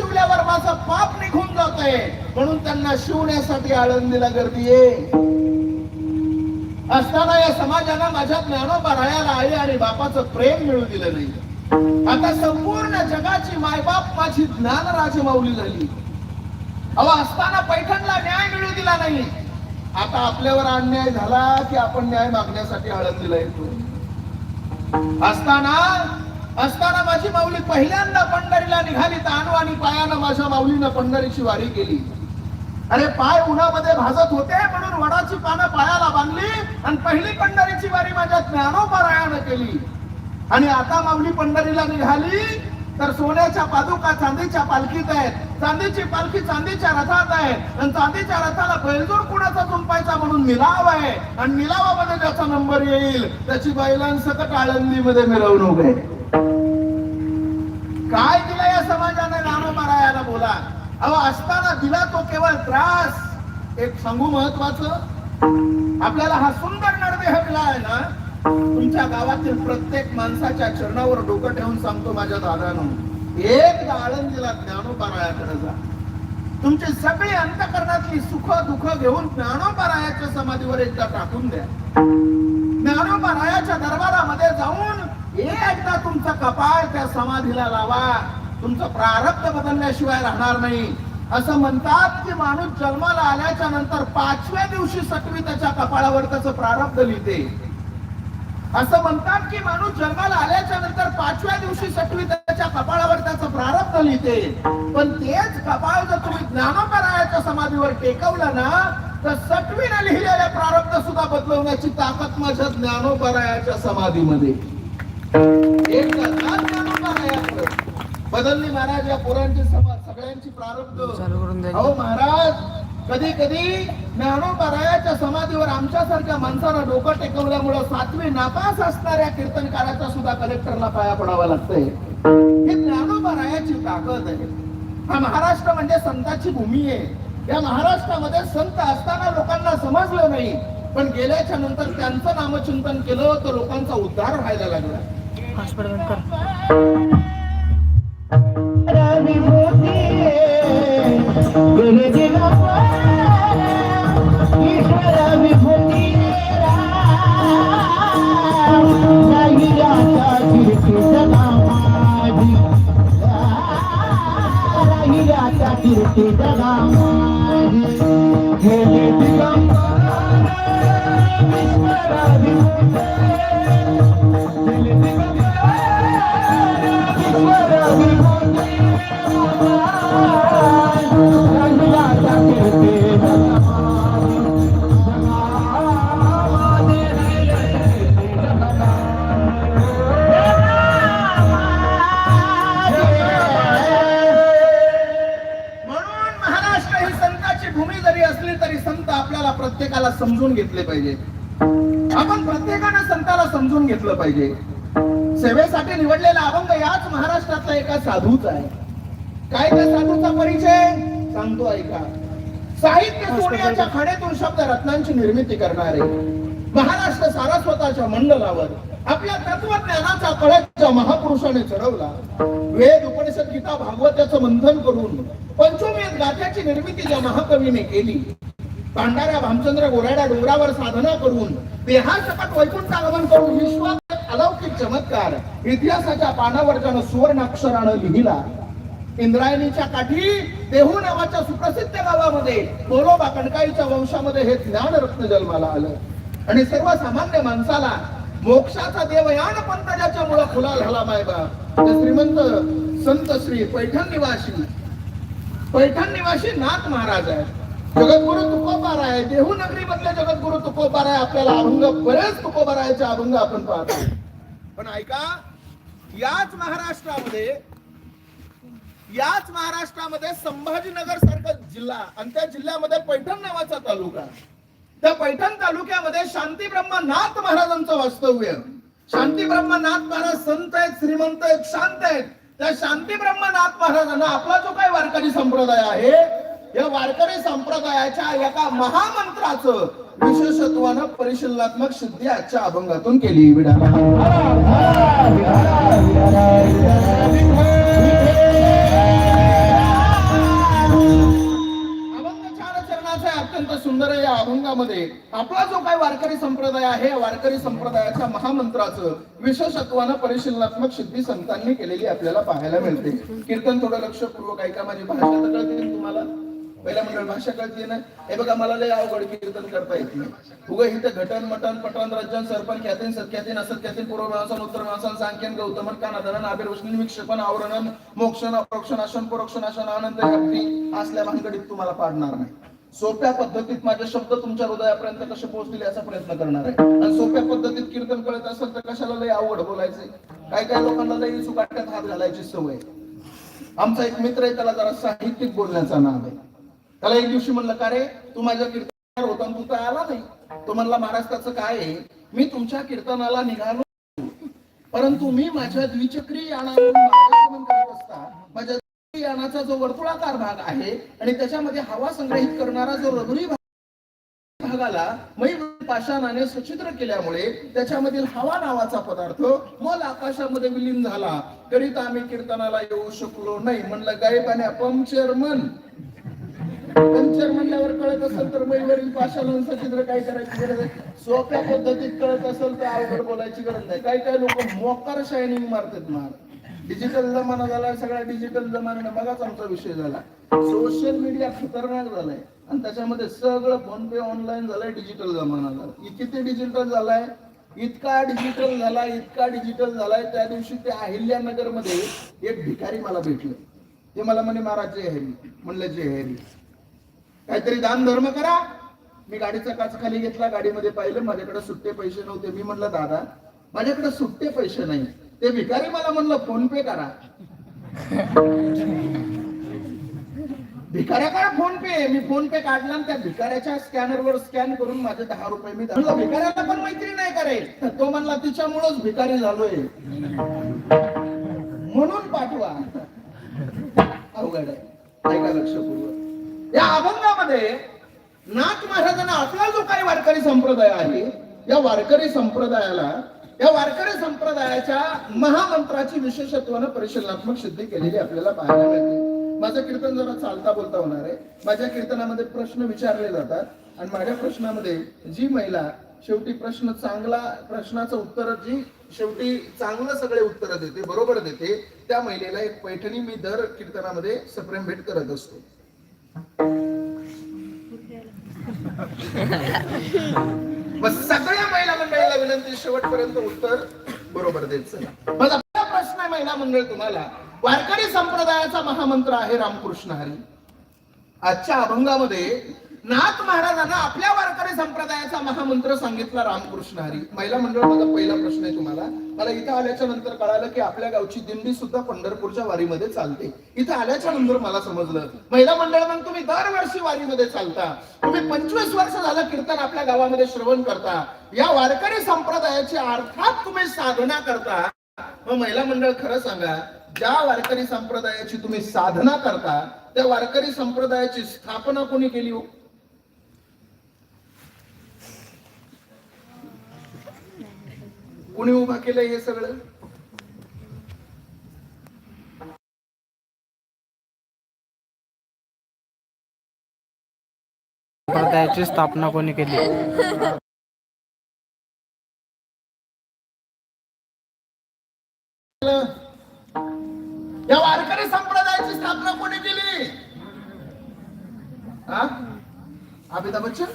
शिवल्यावर माझं पाप निघून जात आहे म्हणून त्यांना शिवण्यासाठी आळंदीला गर्दी आहे असताना या समाजानं माझ्या ज्ञानोबा रायाला आई आणि बापाचं प्रेम मिळू दिलं नाही. आता संपूर्ण जगाची मायबाप माझी ज्ञान राजमाऊली झाली. अहो असताना पैठणला न्याय मिळू दिला नाही. आता आपल्यावर अन्याय झाला की आपण न्याय मागण्यासाठी आळंदीला येतो. असताना असताना माझी माऊली पहिल्यांदा पंढरीला निघाली तानू आणि पायानं माझ्या माऊलीनं पंढरीची वारी केली. अरे पाय उन्हामध्ये भाजत होते म्हणून वडाची पानं पायाला बांधली आणि पहिली पंढरीची वारी माझ्या ज्ञानोपरायानं केली. आणि आता माऊली पंढरीला निघाली तर सोन्याच्या पादुका चांदीच्या पालखीत आहेत. चांदीची पालखी चांदीच्या रथात आहे. आणि चांदीच्या रथाला बैलजोड कुणाचा झुंपायचा म्हणून निलाव आहे. आणि निलावामध्ये ज्याचा नंबर येईल. त्याची बैलांसकट आळंदीमध्ये मिरवणूक आहे. काय दिला या समाजाने? रामारायाला बोला. अहो असताना दिला तो केवळ त्रास. एक सांगू महत्वाचं? आपल्याला हा सुंदर नरदेह मिळालाय ना? तुमच्या गावातील प्रत्येक माणसाच्या चरणावर डोकं ठेवून सांगतो माझ्या दादानं. एकदा आळंदीला ज्ञानोपारायाकडे जा. तुमची सगळी अंतकरणातली सुख दुःख घेऊन ज्ञानोपारायाच्या समाधीवर एकदा टाकून द्या. ज्ञानोपारायाच्या दरबारामध्ये जाऊन तुमचा कपाळ त्या समाधीला लावा. तुमचं प्रारब्ध बदलल्याशिवाय राहणार नाही. असं म्हणतात की माणूस जन्माला आल्याच्यानंतर पाचव्या दिवशी सटवी त्याच्या कपाळावर त्याचं प्रारब्ध लिहिते. असं म्हणतात की माणूस जन्माला आल्याच्यानंतर पाचव्या दिवशी सटवी त्याच्या कपाळावर त्याचं प्रारब्ध लिहिते. पण तेच कपाळ जर तुम्ही ज्ञानोपरायाच्या समाधीवर टेकवलं ना तर सटवीनं लिहिलेले प्रारब्ध सुद्धा बदलवण्याची ताकद माझ्या ज्ञानोपरायाच्या समाधीमध्ये. एकदा बदलली महाराज या पोरांची सगळ्यांची प्रारब्ध अहो महाराज कधी कधी ज्ञानोपरायाच्या समाधीवर आमच्यासारख्या माणसाला डोकं टेकवल्यामुळं सातवी नापास असणाऱ्या कीर्तनकाराचा सुद्धा कलेक्टरला पाया पडावा लागतंय. ही ज्ञानोपरायाची ताकद आहे. हा महाराष्ट्र म्हणजे संताची भूमी आहे. या महाराष्ट्रामध्ये संत असताना लोकांना समजलं नाही. पण गेल्याच्यानंतर त्यांचं नामचिंतन केलं तर लोकांचा उद्धार व्हायला लागला. हॉस्पिटल बंद कर समजून घेतले पाहिजे. आपण प्रत्येकानं संताला समजून घेतलं पाहिजे. सेवेसाठी निवडलेला अभंग याच महाराष्ट्रातला एका साधूचा आहे. काय त्या साधूचा परिचय? सांगतो ऐका. साहित्य सोन्याच्या खाण्यातून शब्द रत्नांची निर्मिती करणारे. महाराष्ट्र सारस्वताच्या मंडलावर आपल्या तत्वज्ञानाचा कळच्या महापुरुषाने चढवला. वेद उपनिषद गीता भागवताचं मंथन करून पंचमेध गाथ्याची निर्मिती ज्या महाकवीने केली. पांढऱ्या भामचंद्र गोराड्या डोंगरावर साधना करून देहासकट वैकुंठ आगमन करून विश्वात अलौकिक चमत्कार इतिहासाच्या पानावर ज्यानं सुवर्ण अक्षरानं लिहिला. इंद्रायणीच्या काठी देहू नावाच्या सुप्रसिद्ध गावामध्ये मोरोबा कणकाईच्या वंशामध्ये हे ज्ञान रत्न जन्माला आलं. आणि सर्वसामान्य माणसाला मोक्षाचा देवयान पंथ ज्याच्यामुळे खुला झाला मायबा. श्रीमंत संत श्री पैठण निवासी पैठण निवासी नाथ महाराज आहे जगद्गुरु तुकोबार आहे देहू नगरी मधले जगद्गुरु तुकोबार आहे आपल्याला अभंग बरेच तुकोबारायचे अभंग आपण पाहतो. पण ऐका याच महाराष्ट्रामध्ये याच महाराष्ट्रामध्ये संभाजीनगर सारखा जिल्हा आणि त्या जिल्ह्यामध्ये पैठण नावाचा तालुका त्या पैठण तालुक्यामध्ये शांती ब्रह्मनाथ महाराजांचं वास्तव्य. शांती ब्रह्मनाथ महाराज संत आहेत श्रीमंत आहेत शांत आहेत. त्या शांती ब्रह्मनाथ महाराजांना आपला जो काही वारकरी संप्रदाय आहे या वारकरी संप्रदायाच्या एका महामंत्राच विशेषत्वानं परिशीलनात्मक सिद्धी आजच्या अभंगातून केली. विडा अत्यंत सुंदर या अभंगामध्ये. आपला जो काही वारकरी संप्रदाय आहे वारकरी संप्रदायाच्या महामंत्राचं विशेषत्वानं परिशीलनात्मक सिद्धी संतांनी केलेली आपल्याला पाहायला मिळते. कीर्तन थोडं लक्षपूर्वक ऐका माझी भाषा तुम्हाला. पहिल्या मंडळ भाषा कळते ना? हे बघा मला लय अवघड कीर्तन करता येत नाही. उगा इथं घटन मटन पटन रजन सरपण ख्यातीन सत्ख्यातीन असत्ख्यातीन पूर्व व्यवसान उत्तर व्यवसान सांख्यन गौतमन कानादन आबिर्वशन विक्षेपण आवरणन मोक्षण अप्रोक्षण आसन पुरोक्षण आसन आनंद व्याप्ती असल्या भानगडीत तुम्हाला पाडणार नाही. सोप्या पद्धतीत माझे शब्द तुमच्या हृदयापर्यंत कसे पोहोचतील याचा प्रयत्न करणार आहे. आणि सोप्या पद्धतीत कीर्तन कळत असेल तर कशाला लय आवड बोलायचंय? काय काय लोकांना लय सुकाट्यात हात घालायची सवय आमचा एक मित्र आहे त्याला जरा साहित्यिक बोलण्याचा नाद आहे. त्याला एक दिवशी म्हणलं का रे तू माझ्या कीर्तनावर होता तू तर आला नाही. तो म्हणला महाराष्ट्राचं काय आहे? मी तुमच्या कीर्तनाला निघालो परंतु मी माझ्या द्विचक्री यानावरून करत असता माझ्या यानाचा जो वर्तुळाकार भाग आहे आणि त्याच्यामध्ये हवा संग्रहित करणारा जो रबरी भाग भागाला मै पाषाणाने सचित्र केल्यामुळे त्याच्यामधील हवा नावाचा पदार्थ मल आकाशामध्ये विलीन झाला. करीता आम्ही कीर्तनाला येऊ शकलो नाही. म्हणलं गायबाने पंक्चर मन. पंक्चर म्हणल्यावर कळत असेल तर मैवरील पाषाणांचं चित्र काय करायची गरज आहे? सोप्या पद्धतीत कळत असेल तर अवघड बोलायची गरज नाही. काही काही लोक मोकार शायनिंग मारतात मार. डिजिटल जमाना झाला सगळा डिजिटल जमान्याने बघाच आमचा विषय झाला. सोशल मीडिया खतरनाक झालाय. आणि त्याच्यामध्ये सगळं फोन पे ऑनलाईन झालंय डिजिटल जमाना झाला. किती डिजिटल झालाय? इतका डिजिटल झाला इतका डिजिटल झालाय. त्या दिवशी ते अहिल्यानगरमध्ये एक भिकारी मला भेटले. ते मला म्हणे महाराज जय हरी म्हणलं जय हरी काहीतरी दान धर्म करा. मी गाडीचा काच खाली घेतला गाडीमध्ये पाहिलं माझ्याकडे सुट्टे पैसे नव्हते. मी म्हणलं दादा माझ्याकडे सुट्टे पैसे नाही. ते भिकारी मला म्हणलं फोन पे करा. भिकाऱ्याकडे फोन पे? मी फोन पे काढला आणि त्या भिकाऱ्याच्या स्कॅनर वर स्कॅन करून माझे दहा रुपये मी म्हणलं, भिकाऱ्याला पण मैत्री नाही करेल तो म्हणला तिच्यामुळेच भिकारी झालोय. म्हणून पाठवा. अवघड आहे. ऐका लक्षपूर्वक. या अभंगामध्ये नाथ महाराजांना आपला जो काही वारकरी संप्रदाय आहे या वारकरी संप्रदायाला या वारकरी संप्रदायाच्या महामंत्राची विशेषत्वानं परिशलनात्मक सिद्धी केलेली आपल्याला पाहायला मिळते. माझं कीर्तन जरा चालता बोलता होणार आहे. माझ्या कीर्तनामध्ये प्रश्न विचारले जातात आणि माझ्या प्रश्नामध्ये जी महिला शेवटी प्रश्न चांगला प्रश्नाचं उत्तर जी शेवटी चांगलं सगळे उत्तर देते बरोबर देते त्या महिलेला एक पैठणी मी दर कीर्तनामध्ये सप्रेम भेट करत असतो. सगळ्या महिला मंडळाला विनंती शेवटपर्यंत उत्तर बरोबर देत चला. आपला प्रश्न आहे महिला मंडळ तुम्हाला. वारकरी संप्रदायाचा महामंत्र आहे रामकृष्ण हरी. आजच्या अभंगामध्ये नाथ महाराजांना आपल्या वारकरी संप्रदायाचा महामंत्र सांगितला रामकृष्ण हरी. महिला मंडळ माझा पहिला प्रश्न आहे तुम्हाला. मला इथं आल्याच्यानंतर कळालं की आपल्या गावची दिंडी सुद्धा पंढरपूरच्या वारीमध्ये चालते. इथं आल्याच्यानंतर मला समजलं. महिला मंडळ मग तुम्ही दरवर्षी वारीमध्ये चालता. तुम्ही पंचवीस वर्ष झालं कीर्तन आपल्या गावामध्ये श्रवण करता. या वारकरी संप्रदायाची अर्थात तुम्ही साधना करता. मग महिला मंडळ खरं सांगा ज्या वारकरी संप्रदायाची तुम्ही साधना करता त्या वारकरी संप्रदायाची स्थापना कोणी केली हो? कुणी उभा केलंय हे सगळं? संप्रदायाची स्थापना कोणी केली? या वारकरी संप्रदायाची स्थापना कोणी केली? हा? अमिताभ बच्चन?